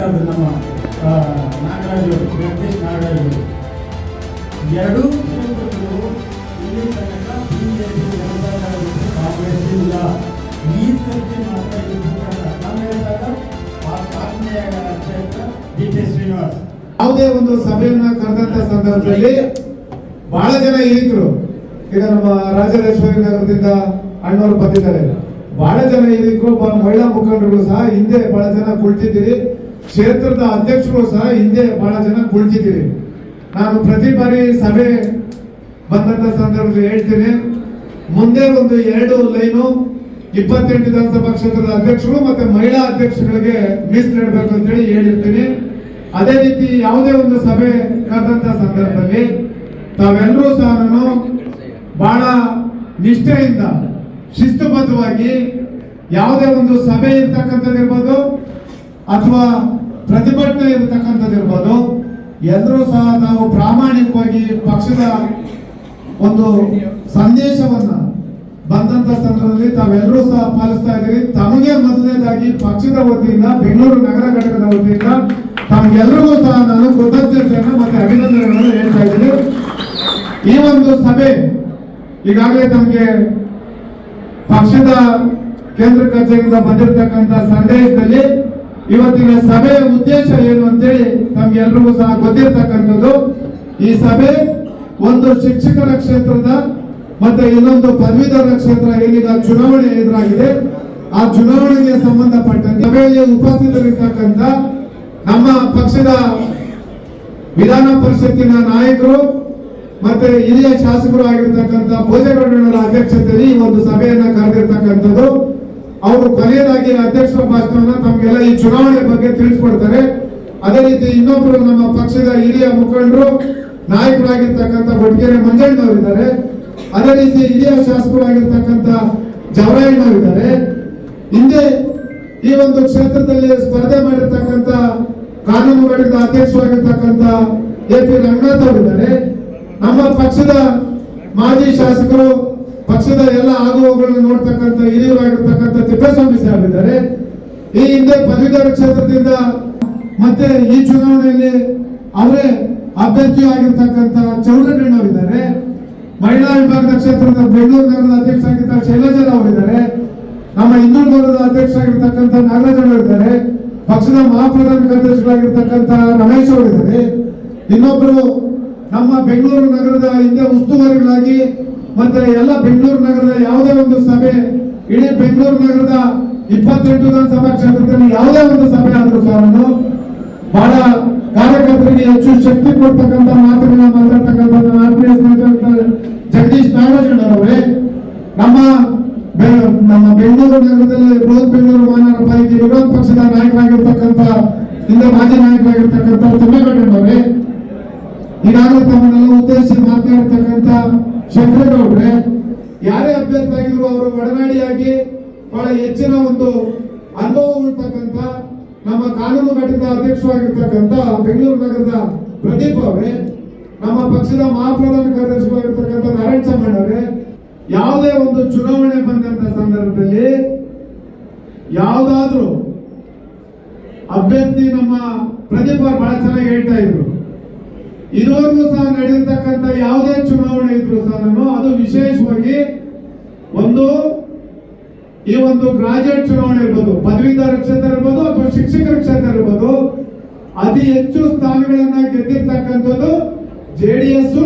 ನಮ್ಮ ನಾಗರಾಜ್ ಅವರು, ವೆಂಕಟೇಶ್ ನಾಗರಾಜ್. ಅವರು. ಎರಡೂ ಕ್ಷೇತ್ರಗಳು ಇಲ್ಲಿ ತನಕ ಬಿಜೆಪಿ ಜನತಾ ದಳ ಕಾಂಗ್ರೆಸ್ ಇಲ್ಲ. ಈ ಮಾತ್ರ ಕ್ಷೇತ್ರ ಡಿ ಕೆ ಶ್ರೀನಿವಾಸ್. ಯಾವುದೇ ಒಂದು ಸಭೆಯನ್ನ ಕರೆದಂತ ಸಂದರ್ಭದಲ್ಲಿ ಬಹಳ ಜನ ಹಿರಿಕರು ಈಗ ನಮ್ಮ ರಾಜರಾಜೇಶ್ವರಿ ನಗರದಿಂದ ಅಣ್ಣವರು ಬಂದಿದ್ದಾರೆ. ಬಹಳ ಜನ ಹಿರಿಕರು ಬ- ಮಹಿಳಾ ಮುಖಂಡರು ಸಹ ಹಿಂದೆ ಬಹಳ ಜನ ಕುಳಿತಿದ್ದೀರಿ. ಕ್ಷೇತ್ರದ ಅಧ್ಯಕ್ಷರು ಸಹ ಹಿಂದೆ ಬಹಳ ಜನ ಕುಳಿತಿದ್ದೀರಿ. ನಾನು ಪ್ರತಿ ಬಾರಿ ಸಭೆ ಬಂದಂತ ಸಂದರ್ಭದಲ್ಲಿ ಹೇಳ್ತೀನಿ, ಮುಂದೆ ಒಂದು ಎರಡು ಲೈನು ಇಪ್ಪತ್ತೆಂಟು ವಿಧಾನಸಭಾ ಕ್ಷೇತ್ರದ ಅಧ್ಯಕ್ಷರು ಮತ್ತೆ ಮಹಿಳಾ ಅಧ್ಯಕ್ಷಗಳಿಗೆ ಮೀಸಲಿಡಬೇಕು ಅಂತ ಹೇಳಿ ಹೇಳಿರ್ತೀನಿ. ಅದೇ ರೀತಿ ಯಾವುದೇ ಒಂದು ಸಭೆ ಕರೆದಂತ ಸಂದರ್ಭದಲ್ಲಿ ತಾವೆಲ್ಲರೂ ಸಹ ನಾನು ಬಹಳ ನಿಷ್ಠೆಯಿಂದ, ಶಿಸ್ತುಬದ್ಧವಾಗಿ ಯಾವುದೇ ಒಂದು ಸಭೆ ಇರ್ತಕ್ಕಂಥದ್ದಿರ್ಬೋದು ಅಥವಾ ಪ್ರತಿಭಟನೆ ಇರತಕ್ಕಂಥದ್ದಿರ್ಬೋದು ಎಲ್ಲರೂ ಸಹ ನಾವು ಪ್ರಾಮಾಣಿಕವಾಗಿ ಪಕ್ಷದ ಒಂದು ಸಂದೇಶವನ್ನ ಬಂದಂತ ಸಂದರ್ಭದಲ್ಲಿ ತಾವೆಲ್ಲರೂ ಸಹ ಪಾಲಿಸ್ತಾ ಇದ್ದೀರಿ. ತಮಗೆ ಮೊದಲನೇದಾಗಿ ಪಕ್ಷದ ವತಿಯಿಂದ, ಬೆಂಗಳೂರು ನಗರ ಘಟಕದ ವತಿಯಿಂದ ತಮಗೆಲ್ಲರಿಗೂ ಸಹ ನಾನು ಕೃತಜ್ಞತೆಯನ್ನು ಮತ್ತೆ ಅಭಿನಂದನೆಗಳನ್ನು ಹೇಳ್ತಾ ಇದ್ದೀನಿ. ಈ ಒಂದು ಸಭೆ ಈಗಾಗಲೇ ತಮಗೆ ಪಕ್ಷದ ಕೇಂದ್ರ ಕಚೇರಿಯಿಂದ ಬಂದಿರತಕ್ಕಂತ ಸಂದೇಶದಲ್ಲಿ ಇವತ್ತಿನ ಸಭೆಯ ಉದ್ದೇಶ ಏನು ಅಂತೇಳಿ ನಮ್ಗೆಲ್ರಿಗೂ ಸಹ ಗೊತ್ತಿರ್ತಕ್ಕಂಥದ್ದು. ಈ ಸಭೆ ಒಂದು ಶಿಕ್ಷಕರ ಕ್ಷೇತ್ರದ ಮತ್ತೆ ಇನ್ನೊಂದು ಪದವೀಧರ ಕ್ಷೇತ್ರ ಏನೀಗ ಚುನಾವಣೆ ಎದುರಾಗಿದೆ. ಆ ಚುನಾವಣೆಗೆ ಸಂಬಂಧಪಟ್ಟಂತೆ ಸಭೆಯಲ್ಲಿ ಉಪಸ್ಥಿತರಿರ್ತಕ್ಕಂಥ ನಮ್ಮ ಪಕ್ಷದ ವಿಧಾನ ಪರಿಷತ್ತಿನ ನಾಯಕರು ಮತ್ತೆ ಹಿರಿಯ ಶಾಸಕರು ಆಗಿರ್ತಕ್ಕಂಥ ಭೋಜೇಗೌಡರ ಅಧ್ಯಕ್ಷತೆಯಲ್ಲಿ ಈ ಒಂದು ಸಭೆಯನ್ನ ಕರೆದಿರ್ತಕ್ಕಂಥದ್ದು. ಅವರು ಕೊನೆಯದಾಗಿ ಅಧ್ಯಕ್ಷರ ಭಾಷಣವನ್ನ ತಮಗೆಲ್ಲ ಈ ಚುನಾವಣೆ ಬಗ್ಗೆ ತಿಳಿಸ್ಕೊಡ್ತಾರೆ. ಅದೇ ರೀತಿ ಇನ್ನೊಬ್ರು ನಮ್ಮ ಪಕ್ಷದ ಹಿರಿಯ ಮುಖಂಡರು, ನಾಯಕರಾಗಿರ್ತಕ್ಕಂಥ ಬೊಟ್ಗೆರೆ ಮಂಜಣ್ಣವರಿದ್ದಾರೆ. ಅದೇ ರೀತಿ ಹಿರಿಯ ಶಾಸಕರಾಗಿರ್ತಕ್ಕಂಥ ಜವರಾಯಣ್ಣವರಿದ್ದಾರೆ. ಹಿಂದೆ ಈ ಒಂದು ಕ್ಷೇತ್ರದಲ್ಲಿ ಸ್ಪರ್ಧೆ ಮಾಡಿರ್ತಕ್ಕಂಥ ಕಾನೂನು ಘಟಕದ ಅಧ್ಯಕ್ಷರಾಗಿರ್ತಕ್ಕಂಥ ಎ ಪಿ ರಂಗನಾಥ್ ಅವರಿದ್ದಾರೆ. ನಮ್ಮ ಪಕ್ಷದ ಮಾಜಿ ಶಾಸಕರು ಪಕ್ಷದ ಎಲ್ಲ ಆಗುವಗಳನ್ನು ನೋಡ್ತಕ್ಕಂಥ ಹಿರಿಯರಾಗಿರ್ತಕ್ಕಂಥ ತಿಪ್ಪೇಸ್ವಾಮಿ ಸಾಹೇಬ್ ಇದ್ದಾರೆ. ಈ ಹಿಂದೆ ಪದವೀಧರ ಕ್ಷೇತ್ರದಿಂದ ಮತ್ತೆ ಈ ಚುನಾವಣೆಯಲ್ಲಿ ಅವರೇ ಅಭ್ಯರ್ಥಿಯಾಗಿರ್ತಕ್ಕಂಥ ಆಗಿರ್ತಕ್ಕಂಥ ಇದ್ದಾರೆ ಮಹಿಳಾ ವಿಭಾಗದ ಕ್ಷೇತ್ರದ ಬೆಂಗಳೂರು ನಗರದ ಅಧ್ಯಕ್ಷ ಆಗಿರ್ತ ಶೈಲಜಾ ಅವರಿದ್ದಾರೆ. ನಮ್ಮ ಹಿಂದೂ ಗೌರವದ ಅಧ್ಯಕ್ಷರಾಗಿರ್ತಕ್ಕಂಥ ನಾಗರಾಜ್ ಅವರಿದ್ದಾರೆ ಪಕ್ಷದ ಮಹಾಪ್ರಧಾನ ಕಾರ್ಯದರ್ಶಿಗಳಾಗಿರ್ತಕ್ಕಂಥ ರಮೇಶ್ ಅವರಿದ್ದಾರೆ. ಇನ್ನೊಬ್ಬರು ನಮ್ಮ ಬೆಂಗಳೂರು ನಗರದ ಹಿಂದೆ ಉಸ್ತುವಾರಿಗಳಾಗಿ ಮತ್ತೆ ಎಲ್ಲ ಬೆಂಗಳೂರು ನಗರದ ಯಾವುದೇ ಒಂದು ಸಭೆ, ಇಡೀ ಬೆಂಗಳೂರು ನಗರದ ಇಪ್ಪತ್ತೆಂಟು ವಿಧಾನಸಭಾ ಕ್ಷೇತ್ರದಲ್ಲಿ ಯಾವುದೇ ಒಂದು ಸಭೆ ಆದರೂ ನಾನು ಬಹಳ ಕಾರ್ಯಕರ್ತರಿಗೆ ಹೆಚ್ಚು ಶಕ್ತಿ ಕೊಡ್ತಕ್ಕಂಥ ಮಾತುಗಳನ್ನ ಮಾತಾಡ್ತಕ್ಕಂಥ ಆತ್ಮೀಯ ಜಗದೀಶ್ ನಾರಾಯಣರವರೇ ನಮ್ಮ ನಮ್ಮ ಬೆಂಗಳೂರು ನಗರದಲ್ಲಿ ಬೃಹತ್ ಬೆಂಗಳೂರು ಮಹಾನಗರ ಪಾಲಿಕೆ ವಿರೋಧ ಪಕ್ಷದ ನಾಯಕರಾಗಿರ್ತಕ್ಕಂಥ ಹಿಂದೆ ಮಾಜಿ ನಾಯಕರಾಗಿರ್ತಕ್ಕಂಥ ತಿಮ್ಮೇಗೌಡರವರೇ ಈಗಾಗಲೇ ತಮ್ಮನ್ನೆಲ್ಲ ಉದ್ದೇಶಿಸಿ ಮಾತನಾಡ್ತಕ್ಕಂಥ ಶಂಕರೇಗೌಡ್ರೆ ಯಾರೇ ಅಭ್ಯರ್ಥಿ ಆಗಿದ್ರು ಅವರು ಒಡನಾಡಿಯಾಗಿ ಬಹಳ ಹೆಚ್ಚಿನ ಒಂದು ಅನುಭವ ಉಳ್ತಕ್ಕಂಥ, ನಮ್ಮ ಕಾನೂನು ಘಟಕದ ಅಧ್ಯಕ್ಷವಾಗಿರ್ತಕ್ಕಂಥ ಬೆಂಗಳೂರು ನಗರದ ಪ್ರದೀಪ್ ಅವರೇ, ನಮ್ಮ ಪಕ್ಷದ ಮಹಾಪ್ರಧಾನ ಕಾರ್ಯದರ್ಶಿಗಳಾಗಿರ್ತಕ್ಕಂಥ ನಾರಾಯಣ ಚಾಮಣ್ಣ ಅವರೇ, ಯಾವುದೇ ಒಂದು ಚುನಾವಣೆ ಬಂದಂತ ಸಂದರ್ಭದಲ್ಲಿ ಯಾವುದಾದ್ರೂ ಅಭ್ಯರ್ಥಿ ನಮ್ಮ ಪ್ರದೀಪ್ ಅವ್ರು ಬಹಳ ಚೆನ್ನಾಗಿ ಹೇಳ್ತಾ ಇದ್ರು. ಇದುವರೆಗೂ ಸಹ ನಡೆಯತಕ್ಕಂತ ಯಾವುದೇ ಚುನಾವಣೆ ಇದ್ರು ಸಹ ನಾನು ಅದು ವಿಶೇಷವಾಗಿ ಒಂದು ಈ ಒಂದು ಗ್ರಾಜುಯೇಟ್ ಚುನಾವಣೆ ಇರ್ಬೋದು, ಪದವೀಧರ ಕ್ಷೇತ್ರ ಇರ್ಬೋದು ಅಥವಾ ಶಿಕ್ಷಕರ ಕ್ಷೇತ್ರ ಇರ್ಬೋದು, ಅತಿ ಹೆಚ್ಚು ಸ್ಥಾನಗಳನ್ನ ಗೆದ್ದಿರ್ತಕ್ಕಂಥದ್ದು ಜೆ ಡಿ ಎಸ್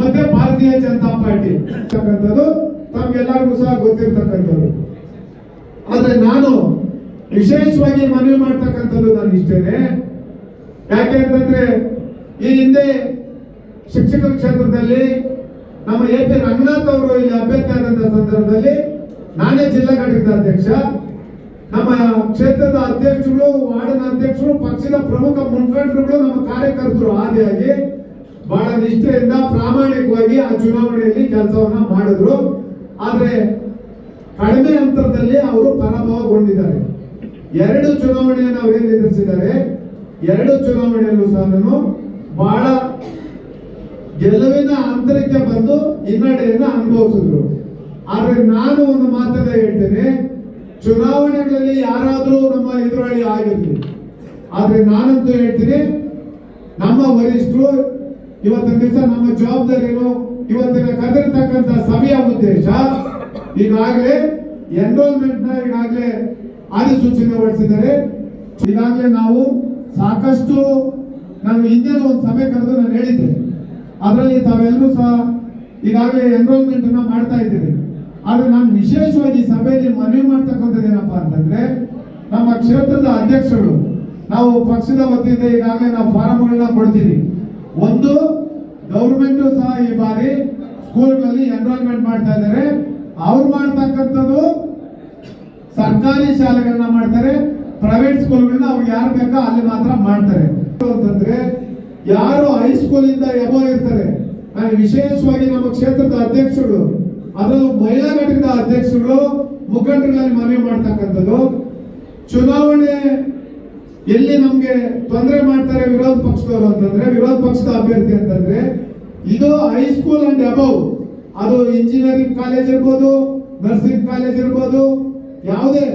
ಮತ್ತೆ ಭಾರತೀಯ ಜನತಾ ಪಾರ್ಟಿ. ಇರ್ತಕ್ಕಂಥದ್ದು ತಮ್ಗೆಲ್ಲರಿಗೂ ಸಹ ಗೊತ್ತಿರ್ತಕ್ಕಂಥದ್ದು. ಆದ್ರೆ ನಾನು ವಿಶೇಷವಾಗಿ ಮನವಿ ಮಾಡ್ತಕ್ಕಂಥದ್ದು ನಾನು ಇಷ್ಟೇನೆ. ಯಾಕೆ ಅಂತಂದ್ರೆ ಈ ಹಿಂದೆ ಶಿಕ್ಷಕರ ಕ್ಷೇತ್ರದಲ್ಲಿ ನಮ್ಮ ಎ ಪಿ ರಂಗನಾಥ್ ಅವರು ಇಲ್ಲಿ ಅಭ್ಯರ್ಥಿ ಸಂದರ್ಭದಲ್ಲಿ ನಾನೇ ಜಿಲ್ಲಾ ಘಟಕದ ಅಧ್ಯಕ್ಷ. ನಮ್ಮ ಕ್ಷೇತ್ರದ ಅಧ್ಯಕ್ಷರು, ವಾರ್ಡಿನ ಅಧ್ಯಕ್ಷರು, ಪಕ್ಷದ ಪ್ರಮುಖ ಮುಖಂಡರುಗಳು, ನಮ್ಮ ಕಾರ್ಯಕರ್ತರು ಆದಿಯಾಗಿ ಬಹಳ ನಿಷ್ಠೆಯಿಂದ ಪ್ರಾಮಾಣಿಕವಾಗಿ ಆ ಚುನಾವಣೆಯಲ್ಲಿ ಕೆಲಸವನ್ನ ಮಾಡಿದ್ರು. ಆದ್ರೆ ಕಡಿಮೆ ಅಂತರದಲ್ಲಿ ಅವರು ಪರಾಭವಗೊಂಡಿದ್ದಾರೆ. ಎರಡು ಚುನಾವಣೆಯನ್ನು ಅವರೇನು ಎದುರಿಸಿದ್ದಾರೆ? ಎರಡು ಚುನಾವಣೆಯಲ್ಲೂ ಸಹ ನಾನು ಬಹಳ ಗೆಲುವಿನ ಅಂತರಕ್ಕೆ ಬಂದು ಹಿನ್ನಡೆಯನ್ನು ಅನುಭವಿಸಿದ್ರು. ಆದರೆ ನಾನು ಒಂದು ಮಾತನ್ನ ಹೇಳ್ತೇನೆ, ಚುನಾವಣೆಗಳಲ್ಲಿ ಯಾರಾದರೂ ನಮ್ಮ ಎದುರಾಳಿ ಆಗಿರಲಿ. ಆದರೆ ನಾನಂತೂ ಹೇಳ್ತೀನಿ, ನಮ್ಮ ವರಿಷ್ಠರು ಇವತ್ತಿನ ದಿವಸ ನಮ್ಮ ಜವಾಬ್ದಾರಿ ಇವತ್ತಿನ ಕರೆದಿರ್ತಕ್ಕಂಥ ಸಭೆಯ ಉದ್ದೇಶ ಈಗಾಗಲೇ ಎನ್ರೋಲ್ಮೆಂಟ್ನ ಈಗಾಗಲೇ ಅಧಿಸೂಚನೆ ಹೊರಡಿಸಿದ್ದಾರೆ. ಈಗಾಗಲೇ ನಾವು ಸಾಕಷ್ಟು ನಾನು ಹಿಂದೆ ಒಂದು ಸಭೆ ಕರೆದು ನಾನು ಹೇಳಿದ್ದೆ. ಅದರಲ್ಲಿ ತಾವೆಲ್ಲರೂ ಸಹ ಈಗಾಗಲೇ ಎನ್ರೋಲ್ಮೆಂಟ್ ಅನ್ನ ಮಾಡ್ತಾ ಇದ್ದೀವಿ ಆದ್ರೆ ನಾನು ವಿಶೇಷವಾಗಿ ಸಭೆಯಲ್ಲಿ ಮನವಿ ಮಾಡ್ತಕ್ಕಂಥದ್ದು ಏನಪ್ಪ ಅಂತಂದ್ರೆ, ನಮ್ಮ ಕ್ಷೇತ್ರದ ಅಧ್ಯಕ್ಷರು, ನಾವು ಪಕ್ಷದ ವತಿಯಿಂದ ಈಗಾಗಲೇ ನಾವು ಫಾರಂಗಳನ್ನ ಕೊಡ್ತೀವಿ. ಒಂದು ಗೌರ್ಮೆಂಟ್ ಸಹ ಈ ಬಾರಿ ಸ್ಕೂಲ್ಗಳಲ್ಲಿ ಎನ್ರೋಲ್ಮೆಂಟ್ ಮಾಡ್ತಾ ಇದ್ದಾರೆ. ಅವ್ರು ಮಾಡ್ತಕ್ಕಂಥದ್ದು ಸರ್ಕಾರಿ ಶಾಲೆಗಳನ್ನ ಮಾಡ್ತಾರೆ. ಪ್ರೈವೇಟ್ ಸ್ಕೂಲ್ಗಳನ್ನ ಅವ್ರಿಗೆ ಯಾರು ಬೇಕೋ ಅಲ್ಲಿ ಮಾತ್ರ ಮಾಡ್ತಾರೆ. ಅಂತಂದ್ರೆ ಯಾರು ಹೈಸ್ಕೂಲ್ ಇಂದ ಎಬೋ ಇರ್ತಾರೆ. ವಿಶೇಷವಾಗಿ ನಮ್ಮ ಕ್ಷೇತ್ರದ ಅಧ್ಯಕ್ಷರು, ಅದರಲ್ಲೂ ಮಹಿಳಾ ಘಟಕದ ಅಧ್ಯಕ್ಷರು ಮುಖಂಡರಲ್ಲಿ ಮನವಿ ಮಾಡ್ತಕ್ಕಂಥದ್ದು. ಚುನಾವಣೆ ಎಲ್ಲಿ ನಮ್ಗೆ ತೊಂದರೆ ಮಾಡ್ತಾರೆ ವಿರೋಧ ಪಕ್ಷದವರು ಅಂತಂದ್ರೆ, ವಿರೋಧ ಪಕ್ಷದ ಅಭ್ಯರ್ಥಿ ಅಂತಂದ್ರೆ, ಇದು ಹೈಸ್ಕೂಲ್ ಅಂಡ್ ಅಬೌವ್ ಅದು ಇಂಜಿನಿಯರಿಂಗ್ ಕಾಲೇಜ್ ಇರ್ಬೋದು ನರ್ಸಿಂಗ್ ಕಾಲೇಜ್ ಇರ್ಬೋದು, ಯಾವುದೇ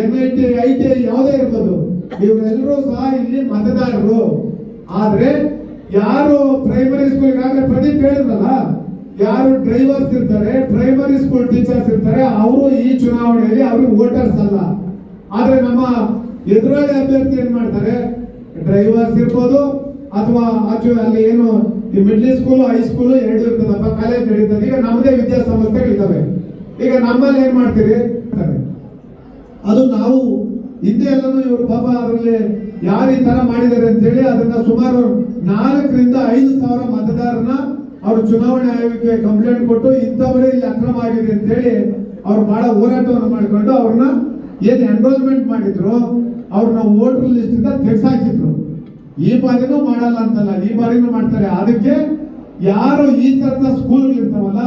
N I T I T ಯಾವುದೇ ಇರ್ಬೋದು. ಇವರೆಲ್ಲರೂ ಸಹ ಇಲ್ಲಿ ಮತದಾರರು. ಆದ್ರೆ ಯಾರು ಪ್ರೈಮರಿ ಸ್ಕೂಲ್ ಈಗಾಗಲೇ ಪ್ರದೀಪ್ ಹೇಳಿದ್ರಲ್ಲ, ಯಾರು ಡ್ರೈವರ್ಸ್ ಇರ್ತಾರೆ ಪ್ರೈಮರಿ ಸ್ಕೂಲ್ ಟೀಚರ್ಸ್ ಇರ್ತಾರೆ, ಅವರು ಈ ಚುನಾವಣೆಯಲ್ಲಿ ಅವ್ರಿಗೆ ವೋಟರ್ಸ್ ಅಲ್ಲ. ಆದ್ರೆ ನಮ್ಮ ಎದುರಾಳಿ ಅಭ್ಯರ್ಥಿ ಏನ್ ಮಾಡ್ತಾರೆ? ಡ್ರೈವರ್ಸ್ ಇರ್ಬೋದು, ಅಥವಾ ಆಚು ಅಲ್ಲಿ ಏನು ಈ ಮಿಡ್ಲ್ ಸ್ಕೂಲ್ ಹೈಸ್ಕೂಲ್ ಎರಡು ಇರ್ತದಪ್ಪ ಕಾಲೇಜ್ ನಡೀತದೆ. ಈಗ ನಮ್ಮದೇ ವಿದ್ಯಾಸಂಸ್ಥೆಗಳಿದ್ದಾವೆ. ಈಗ ನಮ್ಮಲ್ಲಿ ಏನ್ ಮಾಡ್ತೀರಿ. ಅದು ನಾವು ಹಿಂದೆ ಎಲ್ಲನೂ ಇವರು ಪಾಪ ಅದರಲ್ಲಿ ಯಾರು ಈ ತರ ಮಾಡಿದ್ದಾರೆ ಅಂತ ಹೇಳಿ ಅದನ್ನ ಸುಮಾರು ನಾಲ್ಕರಿಂದ ಐದು ಸಾವಿರ ಮತದಾರನ ಅವರು ಚುನಾವಣೆ ಆಯೋಗಕ್ಕೆ ಕಂಪ್ಲೇಂಟ್ ಕೊಟ್ಟು ಇಂಥವರೇ ಇಲ್ಲಿ ಅಕ್ರಮ ಆಗಿದೆ ಅಂತ ಹೇಳಿ ಅವ್ರು ಬಹಳ ಹೋರಾಟವನ್ನು ಮಾಡಿಕೊಂಡು ಅವ್ರನ್ನ ಏನ್ ಎನ್ರೋಲ್ಮೆಂಟ್ ಮಾಡಿದ್ರು, ಅವ್ರನ್ನ ವೋಟರ್ ಲಿಸ್ಟ್ ಇಂದ ತೆಗೆಸಾಕಿದ್ರು. ಈ ಬಾರಿನೂ ಮಾಡಲ್ಲ ಅಂತಲ್ಲ, ಈ ಬಾರಿನೂ ಮಾಡ್ತಾರೆ. ಅದಕ್ಕೆ ಯಾರು ಈ ತರದ ಸ್ಕೂಲ್ ಇರ್ತಾವಲ್ಲ,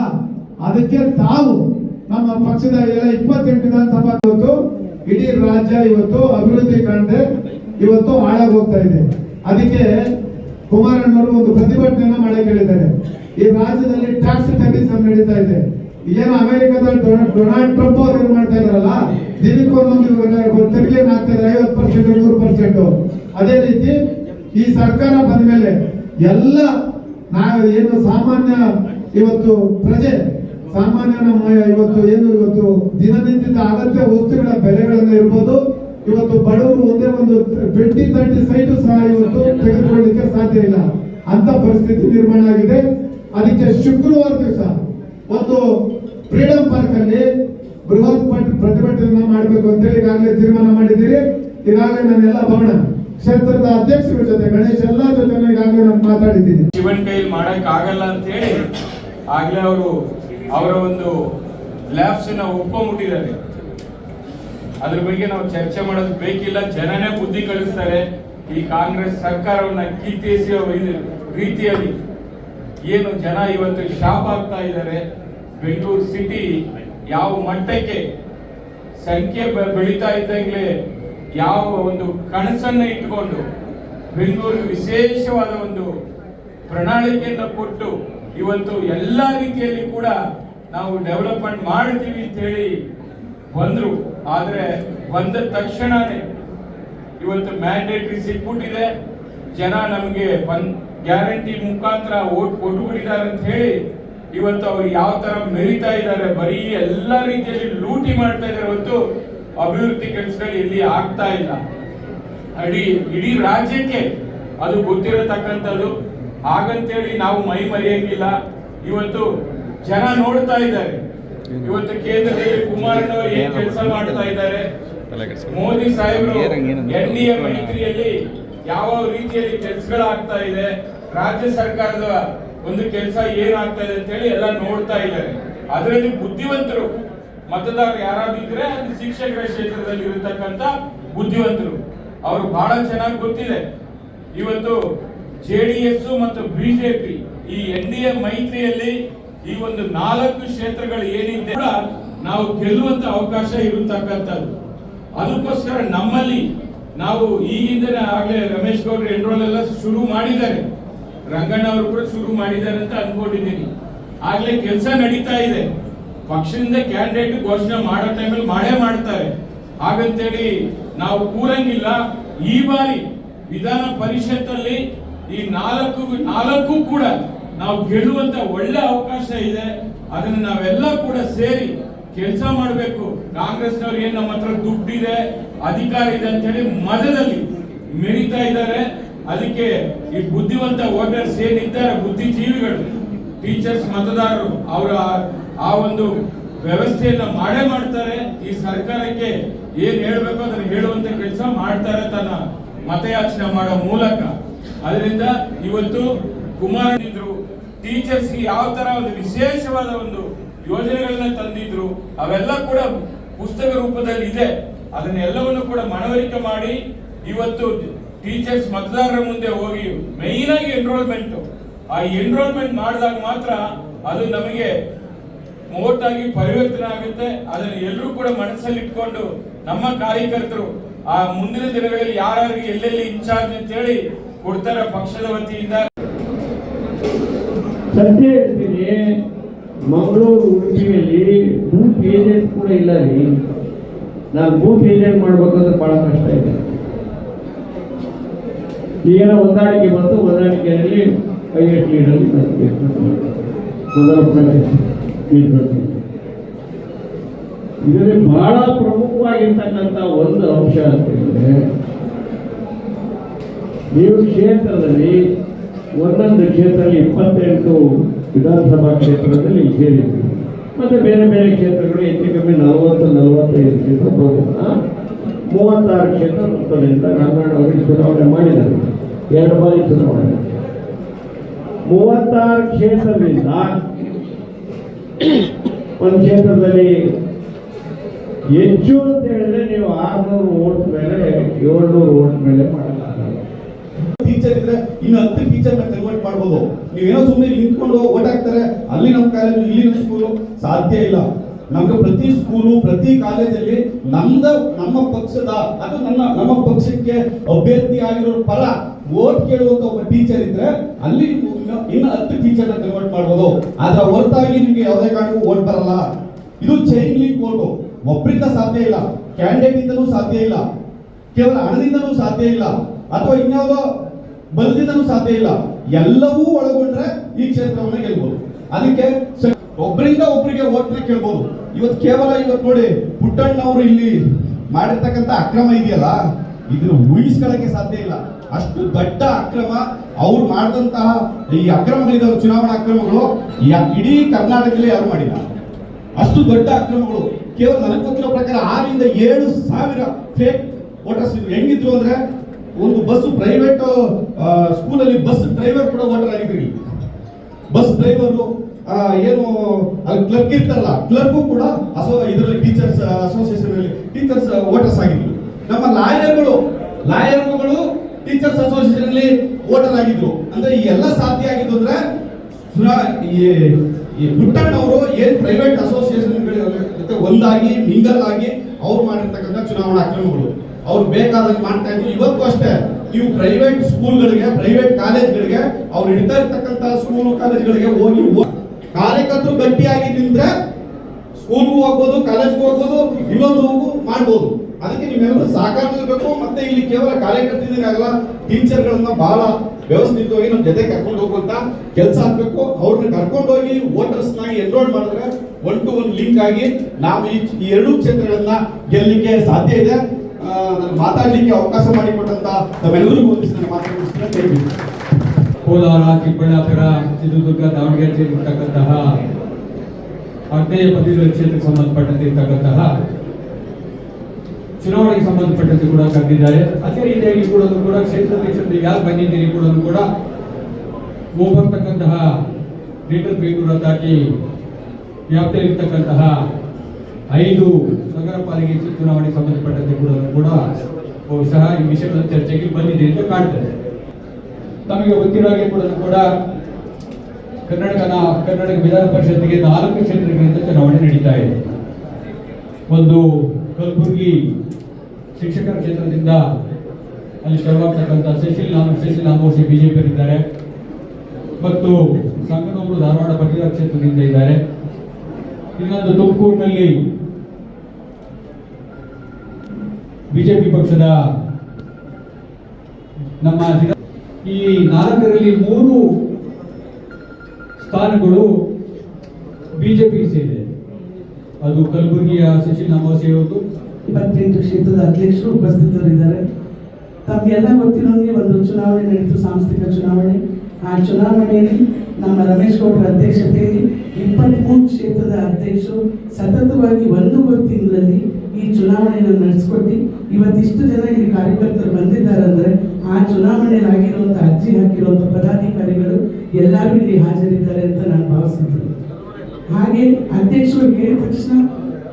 ಅದಕ್ಕೆ ತಾವು ನಮ್ಮ ಪಕ್ಷದ ಎಲ್ಲ ಇಪ್ಪತ್ತೆಂಟು ವಿಧಾನಸಭಾ ಇಡೀ ರಾಜ್ಯ ಇವತ್ತು ಅಭಿವೃದ್ಧಿ ಕಾಣದೆ ಇವತ್ತು ಹಾಳಾಗೋಗ್ತಾ ಇದೆ. ಅದಕ್ಕೆ ಕುಮಾರಣ್ಣವರು ಒಂದು ಪ್ರತಿಭಟನೆಯನ್ನ ಮಾಡಕ್ಕೆ ಹೇಳಿದ್ದಾರೆ. ಈ ರಾಜ್ಯದಲ್ಲಿ ಟ್ಯಾಕ್ಸ್ ಟೆರರಿಸಂ ನಡೀತಾ ಇದೆ. ಏನು ಅಮೆರಿಕದಲ್ಲಿ ಡೊನಾ- ಡೊನಾಲ್ಡ್ ಟ್ರಂಪ್ ಅವ್ರು ಏನ್ ಮಾಡ್ತಾ ಇದಾರಲ್ಲ ದಿನಕ್ಕೊಂದೊಂದು ತೆರಿಗೆ ಹಾಕ್ತಾ ಇದ್ದಾರೆ. ಐವತ್ತು ಪರ್ಸೆಂಟ್ ನೂರು ಪರ್ಸೆಂಟ್. ಅದೇ ರೀತಿ ಈ ಸರ್ಕಾರ ಬಂದ ಮೇಲೆ ಎಲ್ಲ ನಾವು ಏನು ಸಾಮಾನ್ಯ ಇವತ್ತು ಪ್ರಜೆ ಸಾಮಾನ್ಯ ನಮ್ಮ ಇವತ್ತು ಏನು ಇವತ್ತು ದಿನನಿತ್ಯದ ಅಗತ್ಯ ವಸ್ತುಗಳ ಬೆಲೆಗಳನ್ನ ಇರ್ಬೋದು. ಇವತ್ತು ಬಡವರು ಒಂದೇ ಒಂದು ಟ್ವೆಂಟಿ ತರ್ಟಿ ಸೈಟ್ ಸಹ ಇವತ್ತು ತೆಗೆದುಕೊಳ್ಳಲಿಕ್ಕೆ ಸಾಧ್ಯ ಇಲ್ಲ. ಅಂತ ಪರಿಸ್ಥಿತಿ ನಿರ್ಮಾಣ ಆಗಿದೆ. ಅದಕ್ಕೆ ಶುಕ್ರವಾರ ದಿವಸ ಒಂದು ಫ್ರೀಡಮ್ ಪಾರ್ಕ್ ಅಲ್ಲಿ ಬೃಹತ್ ಪ್ರತಿಭಟನೆ ಮಾಡಬೇಕು ಅಂತೇಳಿ ಈಗಾಗಲೇ ತೀರ್ಮಾನ ಮಾಡಿದ್ದೀರಿ. ಈಗಾಗಲೇ ನಾನೆಲ್ಲ ಭವನ ಕ್ಷೇತ್ರದ ಅಧ್ಯಕ್ಷರ ಜೊತೆ, ಗಣೇಶ್ ಎಲ್ಲ ಜೊತೆ ಈಗಾಗಲೇ ನಾನು ಮಾತಾಡಿದ್ದೀನಿ. ಶಿವನ್ ಕೈಲಿ ಮಾಡಕ್ ಆಗಲ್ಲ ಅಂತ ಹೇಳಿ ಆಗ್ಲೇ ಅವರು ಅವರ ಒಂದು ಲ್ಯಾಬ್ಸ್ನ ಒಪ್ಕೊಂಡ್ಬಿಟ್ಟಿದ್ದಾರೆ. ಅದ್ರ ಬಗ್ಗೆ ನಾವು ಚರ್ಚೆ ಮಾಡೋದು ಬೇಕಿಲ್ಲ, ಜನನೇ ಬುದ್ಧಿ ಕಳಿಸ್ತಾರೆ ಈ ಕಾಂಗ್ರೆಸ್ ಸರ್ಕಾರವನ್ನ ಕೀರ್ತಿಸುವ ರೀತಿಯಲ್ಲಿ ಏನು ಜನ ಇವತ್ತು ಶಾಪ್ ಆಗ್ತಾ ಇದ್ದಾರೆ. ಬೆಂಗಳೂರು ಸಿಟಿ ಯಾವ ಮಟ್ಟಕ್ಕೆ ಸಂಖ್ಯೆ ಬೆಳೀತಾ ಇದ್ದಂಗೆ ಯಾವ ಒಂದು ಕನಸನ್ನ ಇಟ್ಕೊಂಡು ಬೆಂಗಳೂರು ವಿಶೇಷವಾದ ಒಂದು ಪ್ರಣಾಳಿಕೆಯನ್ನು ಕೊಟ್ಟು ಇವತ್ತು ಎಲ್ಲ ರೀತಿಯಲ್ಲಿ ಕೂಡ ನಾವು ಡೆವಲಪ್ಮೆಂಟ್ ಮಾಡ್ತೀವಿ ಅಂತ ಹೇಳಿ ಬಂದ್ರು. ಆದ್ರೆ ಬಂದ ತಕ್ಷಣನೇ ಇವತ್ತು ಮ್ಯಾಂಡೇಟ್ರಿ ಸಿಕ್ಬಿಟ್ಟಿದೆ ಜನ ನಮಗೆ ಗ್ಯಾರಂಟಿ ಮುಖಾಂತರ ಓಟ್ ಕೊಟ್ಟುಬಿಟ್ಟಿದ್ದಾರೆ ಅಂತ ಹೇಳಿ ಇವತ್ತು ಅವ್ರು ಯಾವ ತರ ಮೆರಿತಾ ಇದ್ದಾರೆ, ಬರೀ ಎಲ್ಲ ರೀತಿಯಲ್ಲಿ ಲೂಟಿ ಮಾಡ್ತಾ ಇದ್ದಾರೆ ಹೊತ್ತು ಅಭಿವೃದ್ಧಿ ಕೆಲಸಗಳು ಇಲ್ಲಿ ಆಗ್ತಾ ಇಲ್ಲ. ಅಡಿ, ಇಡೀ ರಾಜ್ಯಕ್ಕೆ ಅದು ಗೊತ್ತಿರತಕ್ಕಂಥದ್ದು. ಹಾಗಂತೇಳಿ ನಾವು ಮೈ ಮರೆಯಂಗಿಲ್ಲ. ಇವತ್ತು ಜನ ನೋಡ್ತಾ ಇದ್ದಾರೆ. ಇವತ್ತು ಕೇಂದ್ರದಲ್ಲಿ ಕುಮಾರಣ್ಣವರು ಏನ್ ಕೆಲಸ ಮಾಡ್ತಾ ಇದ್ದಾರೆ? ಮೋದಿ ಸಾಹೇಬರು ಎನ್ ಡಿ ಎ ಮೈತ್ರಿಯಲ್ಲಿ ಯಾವ ರೀತಿಯಲ್ಲಿ ಕೆಲಸಗಳಾಗ್ತಾ ಇದೆ? ರಾಜ್ಯ ಸರ್ಕಾರದ ಒಂದು ಕೆಲಸ ಏನಾಗ್ತಾ ಇದೆ ಅಂತ ಹೇಳಿ ಎಲ್ಲ ನೋಡ್ತಾ ಇದ್ದಾರೆ. ಅದರಲ್ಲಿ ಬುದ್ಧಿವಂತರು, ಮತದಾರರು ಯಾರಾದ್ರೂ ಇದ್ರೆ ಅದು ಶಿಕ್ಷಕರ ಕ್ಷೇತ್ರದಲ್ಲಿ ಇರತಕ್ಕಂತ ಬುದ್ಧಿವಂತರು. ಅವರು ಬಹಳ ಚೆನ್ನಾಗಿ ಗೊತ್ತಿದೆ. ಇವತ್ತು ಜೆಡಿಎಸ್ ಮತ್ತು ಬಿಜೆಪಿ ಈ ಎನ್ ಡಿ ಎ ಮೈತ್ರಿಯಲ್ಲಿ ಈ ಒಂದು ನಾಲ್ಕು ಕ್ಷೇತ್ರಗಳು ಏನಿದೆ ನಾವು ಗೆಲ್ಲುವಂತ ಅವಕಾಶ ಇರತಕ್ಕಂಥದ್ದು ಅದಕ್ಕೋಸ್ಕರ ನಮ್ಮಲ್ಲಿ ನಾವು ಈಗಿಂದನೇ ಆಗ್ಲೇ ರಮೇಶ್ ಗೌಡ್ರು ಎನ್ರೋಲ್ ಎಲ್ಲ ಶುರು ಮಾಡಿದ್ದಾರೆ. ರಂಗಣ್ಣ ಅವರು ಕೂಡ ಶುರು ಮಾಡಿದ್ದಾರೆ ಅಂತ ಅನ್ಕೊಂಡಿದ್ದೀನಿ. ಆಗ್ಲೇ ಕೆಲಸ ನಡೀತಾ ಇದೆ. ಪಕ್ಷದಿಂದ ಕ್ಯಾಂಡಿಡೇಟ್ ಘೋಷಣೆ ಮಾಡೋ ಟೈಮಲ್ಲಿ ಮಾಡೇ ಮಾಡ್ತಾರೆ. ಹಾಗಂತೇಳಿ ನಾವು ಕೂರಂಗಿಲ್ಲ. ಈ ಬಾರಿ ವಿಧಾನ ಪರಿಷತ್ತಲ್ಲಿ ಈ ನಾಲ್ಕು ನಾಲ್ಕು ಕೂಡ ನಾವು ಗೆಲ್ಲುವಂತ ಒಳ್ಳೆ ಅವಕಾಶ ಇದೆ. ಅದನ್ನು ನಾವೆಲ್ಲ ಕೂಡ ಸೇರಿ ಕೆಲಸ ಮಾಡಬೇಕು. ಕಾಂಗ್ರೆಸ್ನವ್ರು ಏನ್ ನಮ್ಮ ಹತ್ರ ದುಡ್ಡಿದೆ, ಅಧಿಕಾರ ಇದೆ ಅಂತ ಹೇಳಿ ಮದದಲ್ಲಿ ಮೆರಿತಾ ಇದ್ದಾರೆ. ಅದಕ್ಕೆ ಈ ಬುದ್ಧಿವಂತ ವೋಟರ್ಸ್ ಏನಿದ್ದಾರೆ, ಬುದ್ಧಿಜೀವಿಗಳು, ಟೀಚರ್ಸ್, ಮತದಾರರು, ಅವರ ಆ ಒಂದು ವ್ಯವಸ್ಥೆಯನ್ನ ಮಾಡೇ ಮಾಡ್ತಾರೆ. ಈ ಸರ್ಕಾರಕ್ಕೆ ಏನ್ ಹೇಳ್ಬೇಕು ಅದನ್ನ ಹೇಳುವಂತ ಕೆಲಸ ಮಾಡ್ತಾರೆ ತನ್ನ ಮತಯಾಚನೆ ಮಾಡೋ ಮೂಲಕ. ಅದರಿಂದ ಇವತ್ತು ಕುಮಾರ್ ಇದ್ರು ಟೀಚರ್ಸ್ ಯಾವ ತರ ಒಂದು ವಿಶೇಷವಾದ ಒಂದು ಯೋಜನೆಗಳನ್ನ ತಂದಿದ್ರು, ಅವೆಲ್ಲ ಕೂಡ ಪುಸ್ತಕ ರೂಪದಲ್ಲಿ ಇದೆ. ಅದನ್ನೆಲ್ಲವನ್ನು ಕೂಡ ಮನವರಿಕೆ ಮಾಡಿ ಇವತ್ತು ಟೀಚರ್ಸ್ ಮತದಾರರ ಮುಂದೆ ಹೋಗಿ ಮೈನ್ ಆಗಿ ಎನ್ರೋಲ್ಮೆಂಟ್ ಆ ಎನ್ರೋಲ್ಮೆಂಟ್ ಮಾಡಿದಾಗ ಮಾತ್ರ ಅದು ನಮಗೆ ವೋಟ್ ಆಗಿ ಪರಿವರ್ತನೆ ಆಗುತ್ತೆ. ಅದನ್ನು ಎಲ್ಲರೂ ಕೂಡ ಮನಸ್ಸಲ್ಲಿ ಇಟ್ಕೊಂಡು ನಮ್ಮ ಕಾರ್ಯಕರ್ತರು ಆ ಮುಂದಿನ ದಿನಗಳಲ್ಲಿ ಯಾರ್ಯಾರಿಗೆ ಎಲ್ಲೆಲ್ಲಿ ಇನ್ಚಾರ್ಜ್ ಅಂತ ಹೇಳಿ ಕೊಡ್ತಾರೆ ಪಕ್ಷದ ವತಿಯಿಂದ ಸತ್ಯ ಹೇಳ್ತೀನಿ, ಮಂಗಳೂರು ಉಡುಪಿಯಲ್ಲಿ ಬೂತ್ ಏಜೆಂಟ್ ಕೂಡ ಇಲ್ಲ ರೀ. ನಾನು ಬೂತ್ ಏಜೆಂಟ್ ಮಾಡ್ಬೇಕಂದ್ರೆ ಬಹಳ ಕಷ್ಟ ಇದೆ. ಈಗ ಹೊಂದಾಣಿಕೆ ಬಂತು ಹೊಂದಾಣಿಕೆಯಲ್ಲಿ ಐಎಸ್ ಲೀಡಲ್ಲಿ ಇದರಲ್ಲಿ ಬಹಳ ಪ್ರಮುಖವಾಗಿರ್ತಕ್ಕಂಥ ಒಂದು ಅಂಶ ಅಂತ ಹೇಳಿದ್ರೆ ನೀವು ಕ್ಷೇತ್ರದಲ್ಲಿ ಒಂದೊಂದು ಕ್ಷೇತ್ರದಲ್ಲಿ ಇಪ್ಪತ್ತೆಂಟು ವಿಧಾನಸಭಾ ಕ್ಷೇತ್ರದಲ್ಲಿ ಸೇರಿದ್ವಿ ಮತ್ತೆ ಬೇರೆ ಬೇರೆ ಕ್ಷೇತ್ರಗಳು ಹೆಚ್ಚು ಕಮ್ಮಿ ನಲವತ್ತು, ನಲವತ್ತೈದು ಕ್ಷೇತ್ರ ಪ್ರಮುಖ ಮೂವತ್ತಾರು ಕ್ಷೇತ್ರ ಸುತ್ತಲಿಂದ ನಾರಾಯಣ ಅವರಿಗೆ ಚುನಾವಣೆ ಮಾಡಿದ್ದಾರೆ. ಎರಡು ಬಾರಿ ಚುನಾವಣೆ. ಮೂವತ್ತಾರು ಕ್ಷೇತ್ರದಿಂದ ಒಂದು ಕ್ಷೇತ್ರದಲ್ಲಿ ಹೆಚ್ಚು ಅಂತ ಹೇಳಿದ್ರೆ ನೀವು ಆರುನೂರು ಓಟ್ ಮೇಲೆ, ಏಳ್ನೂರು ಓಟ್ ಮೇಲೆ ಮಾಡಲಾಗಲ್ಲ ಟೀಚರ್ ಇದ್ರೆ ಇನ್ನು ಹತ್ತು ಟೀಚರ್ ಕನ್ವರ್ಟ್ ಮಾಡ್ಬೋದು. ನೀವೇನೋ ಸುಮ್ಮನೆ ನಿಂತ್ಕೊಂಡು ಓಟ್ ಹಾಕ್ತಾರೆ, ಅಲ್ಲಿ ನಮ್ಮ ಕಾಲೇಜು ಇಲ್ಲಿ ನಮ್ಮ ಸ್ಕೂಲು ಸಾಧ್ಯ ಇಲ್ಲ. ನಮ್ಗೆ ಪ್ರತಿ ಸ್ಕೂಲು ಪ್ರತಿ ಕಾಲೇಜಲ್ಲಿ ನಮ್ದ, ನಮ್ಮ ಪಕ್ಷದ, ಅದು ನನ್ನ, ನಮ್ಮ ಪಕ್ಷಕ್ಕೆ ಅಭ್ಯರ್ಥಿ ಆಗಿರೋ ಪರ ಓಟ್ ಕೇಳುವಂತ ಒಬ್ಬ ಟೀಚರ್ ಇದ್ರೆ ಅಲ್ಲಿ ಇನ್ನು- ಹತ್ತು ಟೀಚರ್ ಕನ್ವರ್ಟ್ ಮಾಡ್ಬೋದು. ಆದ್ರೆ ಹೊರತಾಗಿ ನಿಮ್ಗೆ ಯಾವುದೇ ಕಾರಣಕ್ಕೂ ಓಟ್ ಬರಲ್ಲ. ಇದು ಚೈನ್ ಲಿಂಕ್ ಓಟು ಒಬ್ಬರಿಂದ ಸಾಧ್ಯ ಇಲ್ಲ. ಕ್ಯಾಂಡಿಡೇಟ್ ಇಂದಲೂ ಸಾಧ್ಯ ಇಲ್ಲ. ಕೇವಲ ಹಣದಿಂದಲೂ ಸಾಧ್ಯ ಇಲ್ಲ. ಅಥವಾ ಇನ್ಯಾವುದೋ ಬಲದಿಂದನೂ ಸಾಧ್ಯ ಇಲ್ಲ. ಎಲ್ಲವೂ ಒಳಗೊಂಡ್ರೆ ಈ ಕ್ಷೇತ್ರವನ್ನ ಗೆಲ್ಬಹುದು ಅದಕ್ಕೆ ಒಬ್ಬರಿಂದ ಒಬ್ಬರಿಗೆ ಓಟ್ನ ಕೇಳ್ಬೋದು ಇವತ್ತು ಕೇವಲ ಇವತ್ತು ನೋಡಿ ಪುಟ್ಟಣ್ಣವರು ಇಲ್ಲಿ ಮಾಡಿರ್ತಕ್ಕಂಥ ಅಕ್ರಮ ಇದೆಯಲ್ಲ, ಇದನ್ನ ಊಹಿಸ್ಕೊಳ್ಳಕ್ಕೆ ಸಾಧ್ಯ ಇಲ್ಲ. ಅಷ್ಟು ದೊಡ್ಡ ಅಕ್ರಮ ಅವ್ರು ಮಾಡಿದಂತಹ ಈ ಅಕ್ರಮಗಳಿದಾವೆ ಚುನಾವಣಾ ಅಕ್ರಮಗಳು ಇಡೀ ಕರ್ನಾಟಕದಲ್ಲಿ ಯಾರು ಮಾಡಿಲ್ಲ. ಅಷ್ಟು ದೊಡ್ಡ ಅಕ್ರಮಗಳು. ಕೇವಲ ನನಗೆ ಗೊತ್ತಿರೋ ಪ್ರಕಾರ ಆರರಿಂದ ಏಳು ಸಾವಿರ ಫೇಕ್ ವೋಟರ್ಸ್ ಹೆಂಗಿದ್ರು ಅಂದ್ರೆ ಒಂದು ಬಸ್ ಪ್ರೈವೇಟ್ ಸ್ಕೂಲಲ್ಲಿ ಬಸ್ ಡ್ರೈವರ್ ಕೂಡ ಓಟರ್ ಆಗಿದ್ರಿ. ಬಸ್ ಡ್ರೈವರು ಏನು ಅಲ್ಲಿ ಕ್ಲರ್ಕ್ ಇರ್ತಾರಲ್ಲ ಕ್ಲರ್ಕು ಕೂಡ ಅಸೋ ಇದರಲ್ಲಿ ಟೀಚರ್ಸ್ ಅಸೋಸಿಯೇಷನ್ ಅಲ್ಲಿ ಟೀಚರ್ಸ್ ವೋಟರ್ಸ್ ಆಗಿದ್ರು. ನಮ್ಮ ಲಾಯರ್ಗಳು ಲಾಯರ್ಗಳು ಟೀಚರ್ಸ್ ಅಸೋಸಿಯೇಷನ್ ಅಲ್ಲಿ ವೋಟರ್ ಆಗಿದ್ರು. ಅಂದ್ರೆ ಈ ಎಲ್ಲ ಸಾಧ್ಯ ಆಗಿದ್ದು ಅಂದ್ರೆ ಪುಟ್ಟಣ್ಣವರು ಏನ್ ಪ್ರೈವೇಟ್ ಅಸೋಸಿಯೇಷನ್ ಒಂದಾಗಿ ಮಿಂಗಲ್ ಆಗಿ ಅವ್ರು ಮಾಡಿರ್ತಕ್ಕಂಥ ಚುನಾವಣಾ ಅಕ್ರಮಗಳು ಅವ್ರು ಬೇಕಾದಂಗೆ ಮಾಡ್ತಾ ಇದ್ರು. ಇವತ್ತು ಅಷ್ಟೇ ನೀವು ಪ್ರೈವೇಟ್ ಸ್ಕೂಲ್ಗಳಿಗೆ ಪ್ರೈವೇಟ್ ಕಾಲೇಜ್ಗಳಿಗೆ ಅವ್ರು ಇಡ್ತಾ ಇರ್ತಕ್ಕಂತ ಸ್ಕೂಲ್ ಕಾಲೇಜ್ಗಳಿಗೆ ಹೋಗಿ ಕಾರ್ಯಕರ್ತರು ಗಟ್ಟಿಯಾಗಿ ನಿಂತ್ರೆ ಸ್ಕೂಲ್ಗೂ ಹೋಗ್ಬೋದು ಕಾಲೇಜ್ಗೂ ಹೋಗ್ಬೋದು ಇನ್ನೊಂದು ಮಾಡ್ಬೋದು. ಅದಕ್ಕೆ ನೀವೆಲ್ಲರೂ ಸಹಕಾರ ನೀಡಬೇಕು. ಮತ್ತೆ ಇಲ್ಲಿ ಕೇವಲ ಕಾರ್ಯಕರ್ತರಿಗಾಗಲ್ಲ ಟೀಚರ್ಗಳನ್ನ ಬಹಳ ವ್ಯವಸ್ಥಿತವಾಗಿ ನಮ್ಮ ಜೊತೆ ಕರ್ಕೊಂಡು ಹೋಗುವಂತ ಕೆಲಸ ಆಗ್ಬೇಕು. ಅವ್ರನ್ನ ಕರ್ಕೊಂಡು ಹೋಗಿ ವೋಟರ್ಸ್ ನಾಗಿ ಎನ್ರೋಲ್ ಮಾಡಿದ್ರೆ ಒನ್ ಟು ಒನ್ ಲಿಂಕ್ ಆಗಿ ನಾವು ಈ ಎರಡು ಕ್ಷೇತ್ರಗಳನ್ನ ಗೆಲ್ಲಲಿಕ್ಕೆ ಸಾಧ್ಯ ಇದೆ. ನಾನು ಮಾತಾಡ್ಲಿಕ್ಕೆ ಅವಕಾಶ ಮಾಡಿಕೊಟ್ಟಂತ ತಮ್ಮೆಲ್ಲರಿಗೂ ನನ್ನ ಥ್ಯಾಂಕ್ ಯು ಕೋಲಾರ, ಚಿಕ್ಕಬಳ್ಳಾಪುರ, ಚಿತ್ರದುರ್ಗ, ದಾವಣಗೆರೆ ಸೇರಿರ್ತಕ್ಕಂತಹ ಆಗ್ನೇಯ ಪದವೀಧರ ಕ್ಷೇತ್ರಕ್ಕೆ ಸಂಬಂಧಪಟ್ಟಂತೆ ಇರ್ತಕ್ಕಂತಹ ಚುನಾವಣೆಗೆ ಸಂಬಂಧಪಟ್ಟಂತೆ ಕೂಡ ಕರೆದಿದ್ದಾರೆ. ಅದೇ ರೀತಿಯಾಗಿ ಕೂಡ ಕೂಡ ಕ್ಷೇತ್ರಾಧ್ಯಕ್ಷರಿಗೆ ಯಾರು ಬಂದಿದ್ದೀರಿ ಕೂಡ ಕೂಡ ಹೋಗ್ಬರ್ತಕ್ಕಂತಹ ಗ್ರೇಟರ್ ಬೆಂಗಳೂರು ತಾಕಿ ವ್ಯಾಪ್ತಿಯಲ್ಲಿರ್ತಕ್ಕಂತಹ ಐದು ನಗರ ಪಾಲಿಕೆ ಚುನಾವಣೆ ಸಂಬಂಧಪಟ್ಟಂತೆ ಕೂಡ ಕೂಡ ಬಹುಶಃ ಈ ವಿಷಯಗಳ ಚರ್ಚೆಗೆ ಬಂದಿದೆ ಅಂತ ಕಾಣ್ತದೆ. ತಮಗೆ ಗೊತ್ತಿರೋ ಹಾಗೆ ಕೂಡ ಕೂಡ ಕರ್ನಾಟಕನ, ಕರ್ನಾಟಕ ವಿಧಾನ ಪರಿಷತ್ತಿಗೆ ನಾಲ್ಕು ಕ್ಷೇತ್ರಗಳಿಂದ ಚುನಾವಣೆ ನಡೀತಾ ಇದೆ. ಒಂದು ಕಲಬುರಗಿ ಶಿಕ್ಷಕರ ಕ್ಷೇತ್ರದಿಂದ ಅಲ್ಲಿ ಶುರುವಾಗ್ತಕ್ಕಂಥ ಶಶಿಲ್ ನಾಮ ಶಶಿಲ್ ನಾಮೋಶಿ ಬಿಜೆಪಿ ಇದ್ದಾರೆ ಮತ್ತು ಸಂಗನೂರು ಧಾರವಾಡ ಪಟ್ಟಿರ ಕ್ಷೇತ್ರದಿಂದ ಇದ್ದಾರೆ. ಇನ್ನೊಂದು ತುಮಕೂರಿನಲ್ಲಿ ಬಿಜೆಪಿ ಪಕ್ಷದ ನಮ್ಮ ಈ ನಾಲ್ಕರಲ್ಲಿ ಮೂರು ಸ್ಥಾನಗಳು ಬಿಜೆಪಿ ಸೇರಿದೆ. ಅದು ಕಲಬುರಗಿಯ ಸಚಿನ್ ನಮೋಸಿ ಹೇಳೋದು ಇಪ್ಪತ್ತೆಂಟು ಕ್ಷೇತ್ರದ ಅಧ್ಯಕ್ಷರು ಉಪಸ್ಥಿತರಿದ್ದಾರೆ. ತಮಗೆಲ್ಲ ಗೊತ್ತಿರೋಂಗೆ ಒಂದು ಚುನಾವಣೆ ನಡೀತು ಸಾಂಸ್ಥಿಕ ಚುನಾವಣೆ. ಆ ಚುನಾವಣೆಯಲ್ಲಿ ನಮ್ಮ ರಮೇಶ್ ಗೌಡರ ಅಧ್ಯಕ್ಷತೆಯಲ್ಲಿ ಇಪ್ಪತ್ತ್ಮೂರು ಕ್ಷೇತ್ರದ ಅಧ್ಯಕ್ಷರು ಸತತವಾಗಿ ಒಂದು ತಿಂಗಳಲ್ಲಿ ಈ ಚುನಾವಣೆಯನ್ನು ನಡೆಸ್ಕೊಟ್ಟು ಇವತ್ತಿಷ್ಟು ಜನ ಇಲ್ಲಿ ಕಾರ್ಯಕರ್ತರು ಬಂದಿದ್ದಾರೆ ಅಂದರೆ ಆ ಚುನಾವಣೆಯಲ್ಲಿ ಆಗಿರುವಂಥ ಅರ್ಜಿ ಹಾಕಿರುವಂಥ ಪದಾಧಿಕಾರಿಗಳು ಎಲ್ಲರೂ ಇಲ್ಲಿ ಹಾಜರಿದ್ದಾರೆ ಅಂತ ನಾನು ಭಾವಿಸಿದ್ದೆ ಹಾಗೆ ಅಧ್ಯಕ್ಷರು ಹೇಳಿದ ತಕ್ಷಣ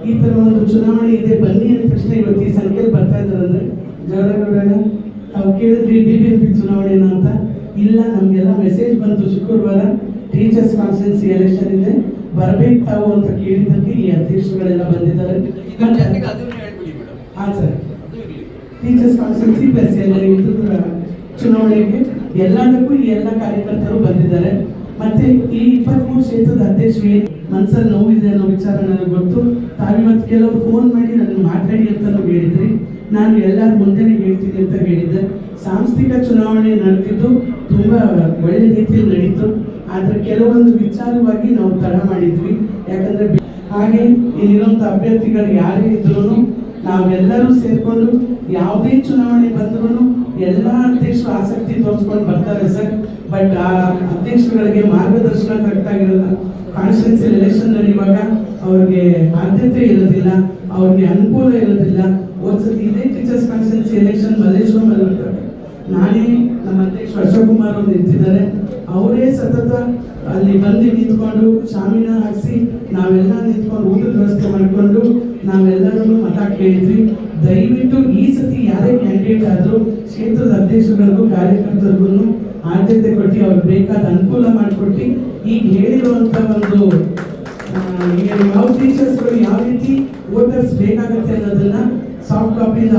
ಈ ತರ ಒಂದು ಚುನಾವಣೆ ಇದೆ ಬನ್ನಿ ಅಂದ ತಕ್ಷಣ ಇವತ್ತು ಈ ಸಂಖ್ಯೆಯಲ್ಲಿ ಬರ್ತಾ ಇದ್ದಾರೆ ಅಂದ್ರೆ ಜವರೇಗೌಡಣ್ಣ ತಾವು ಕೇಳಿದ್ರಿ ಬಿ ಬಿ ಎಂ ಪಿ ಚುನಾವಣೆನ ಅಂತ. ಇಲ್ಲ ನಮಗೆಲ್ಲ ಮೆಸೇಜ್ ಬಂತು ಶುಕ್ರವಾರ ಟೀಚರ್ಸ್ ಕಾನ್ಫರೆನ್ಸ್ ಎಲೆಕ್ಷನ್ ಇದೆ. ಬರಬೇಕು ತಾವು ಅಂತ ಕೇಳಿದ್ದಕ್ಕೆ ಈ ಅಧ್ಯಕ್ಷರುಗಳೆಲ್ಲ ಬಂದಿದ್ದಾರೆ. ಹಾಂ ಸರ್. ಟೀಚರ್ಸ್ ಕಾನ್ಸ್ಟಿಟ್ಯೂನ್ಸಿ ಪ್ಲಸ್ ಎಲ್ಲ ಇದ್ರ ಚುನಾವಣೆಗೆ ಎಲ್ಲದಕ್ಕೂ ಈ ಎಲ್ಲ ಕಾರ್ಯಕರ್ತರು ಬಂದಿದ್ದಾರೆ. ಮತ್ತೆ ಈ ಇಪ್ಪತ್ಮೂರು ಕ್ಷೇತ್ರದ ಅಧ್ಯಕ್ಷರಿಗೆ ಮನ್ಸಲ್ಲಿ ನೋವಿದೆ ಅನ್ನೋ ವಿಚಾರ ನನಗೆ ಗೊತ್ತು. ತಾವಿವತ್ತು ಕೆಲವರು ಫೋನ್ ಮಾಡಿ ನನಗೆ ಮಾತಾಡಿ ಅಂತ ಹೇಳಿದ್ರಿ. ನಾನು ಎಲ್ಲರ ಮುಂದೆನೇ ಹೇಳ್ತೀನಿ ಅಂತ ಹೇಳಿದ್ದೆ. ಸಾಂಸ್ಥಿಕ ಚುನಾವಣೆ ನಡೆದಿದ್ದು ತುಂಬಾ ಒಳ್ಳೆ ರೀತಿಯಲ್ಲಿ ನಡೀತು. ಆದರೆ ಕೆಲವೊಂದು ವಿಚಾರವಾಗಿ ನಾವು ತಡ ಮಾಡಿದ್ವಿ. ಯಾಕಂದ್ರೆ ಹಾಗೆ ಇಲ್ಲಿರುವಂತ ಅಭ್ಯರ್ಥಿಗಳು ಯಾರೇ ಇದ್ರು ನಾವೆಲ್ಲರೂ ಸೇರ್ಕೊಂಡು ಯಾವುದೇ ಚುನಾವಣೆ ಬಂದ್ರು ಎಲ್ಲ ಅಧ್ಯಕ್ಷರು ಆಸಕ್ತಿ ತೋರಿಸ್ಕೊಂಡು ಬರ್ತಾರೆ ಸರ್. ಬಟ್ ಆ ಅಧ್ಯಕ್ಷರುಗಳಿಗೆ ಮಾರ್ಗದರ್ಶನ ಕರೆಕ್ಟ್ ಆಗಿರಲ್ಲ. ಕಾನ್ಸ್ಟಿಟ್ಯೂನ್ಸಿ ಎಲೆಕ್ಷನ್ ನಡೆಯುವಾಗ ಅವ್ರಿಗೆ ಆದ್ಯತೆ ಇರೋದಿಲ್ಲ, ಅವ್ರಿಗೆ ಅನುಕೂಲ ಇರೋದಿಲ್ಲ. ಒಂದ್ಸತಿ ಇದೇ ಟೀಚರ್ಸ್ ಕಾನ್ಸ್ಟಿಟ್ಯೂನ್ಸಿ ಎಲೆಕ್ಷನ್ ಮಲ್ಲೇಶ್ವರಂ ನಾನೇ ನಮ್ಮ ಅಧ್ಯಕ್ಷ ಅಶೋಕ್ ಕುಮಾರ್ ಅವರು ನಿಂತಿದ್ದಾರೆ ಅವರೇ ಸತತ ಅಲ್ಲಿ ಬಂದು ನಿಂತ್ಕೊಂಡು ಶಾಮಿನ ಹಾಕಿಸಿ ನಾವೆಲ್ಲ ನಿಂತ್ಕೊಂಡು ಊಟದ ವ್ಯವಸ್ಥೆ ಮಾಡಿಕೊಂಡು ನಾವೆಲ್ಲರೂ ಮತ ಕೇಳಿದ್ವಿ. ದಯವಿಟ್ಟು ಈ ಸತಿ ಯಾರೇ ಕ್ಯಾಂಡಿಡೇಟ್ ಆದರೂ ಕ್ಷೇತ್ರದ ಅಧ್ಯಕ್ಷರಿಗೂ ಕಾರ್ಯಕರ್ತರಿಗೂ ಆದ್ಯತೆ ಕೊಟ್ಟು ಅವ್ರಿಗೆ ಬೇಕಾದ ಅನುಕೂಲ ಮಾಡಿಕೊಟ್ಟು ಈಗ ಹೇಳಿರುವಂಥ ಒಂದು ಯಾವ ಟೀಚರ್ಸ್ಗಳು ಯಾವ ರೀತಿ ವೋಟರ್ಸ್ ಬೇಕಾಗುತ್ತೆ ಅನ್ನೋದನ್ನ ಸಾಫ್ಟ್ ಕಾಪಿಯಿಂದ